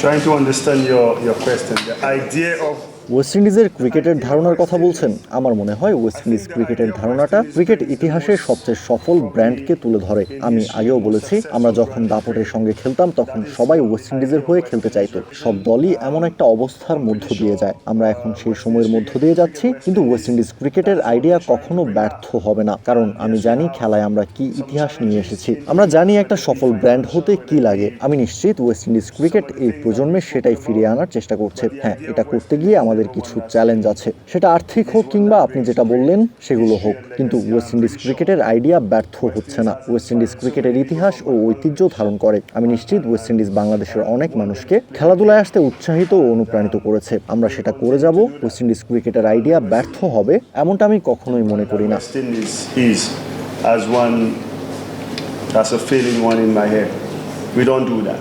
Trying to understand your, your question. The idea of west ইন্ডিজের ক্রিকেটের ধারণার কথা বলছেন। আমার মনে হয় ওয়েস্ট ইন্ডিজ ক্রিকেটের ধারণাটা ক্রিকেট ইতিহাসের সবচেয়ে সফল ব্র্যান্ডকে তুলে ধরে। আমি আগেও বলেছি, আমরা যখন দাপটের সঙ্গে খেলতাম, তখন সবাই ওয়েস্ট ইন্ডিজের হয়ে খেলতে চাইতো। সব দলই এমন একটা অবস্থার মধ্য দিয়ে যায়। আমরা এখন সেই সময়ের মধ্য দিয়ে যাচ্ছি, কিন্তু ওয়েস্ট ইন্ডিজ ক্রিকেটের আইডিয়া কখনো ব্যর্থ হবে না। কারণ আমি জানি খেলায় আমরা কি ইতিহাস নিয়ে এসেছি। আমরা জানি একটা সফল ব্র্যান্ড হতে কি লাগে। আমি নিশ্চিত ওয়েস্ট ইন্ডিজ ক্রিকেট এই প্রজন্মে সেটাই ফিরিয়ে আনার চেষ্টা করছে। হ্যাঁ এটা করতে গিয়ে আমাদের কিছু চ্যালেঞ্জ আছে। সেটা আর্থিক হোক কিংবা আপনি যেটা বললেন, সেগুলো হোক। কিন্তু ওয়েস্ট ইন্ডিজ ক্রিকেটের আইডিয়া ব্যর্থ হচ্ছে না। ওয়েস্ট ইন্ডিজ ক্রিকেটের ইতিহাস ও ঐতিহ্য ধারণ করে। আমি নিশ্চিত ওয়েস্ট ইন্ডিজ বাংলাদেশের অনেক মানুষকে খেলাধুলায় আসতে উৎসাহিত ও অনুপ্রাণিত করেছে। আমরা সেটা করে যাব। ওয়েস্ট ইন্ডিজ ক্রিকেটের আইডিয়া ব্যর্থ হবে, এমনটা আমি কখনোই মনে করি না। That's a feeling one in my head. We don't do that.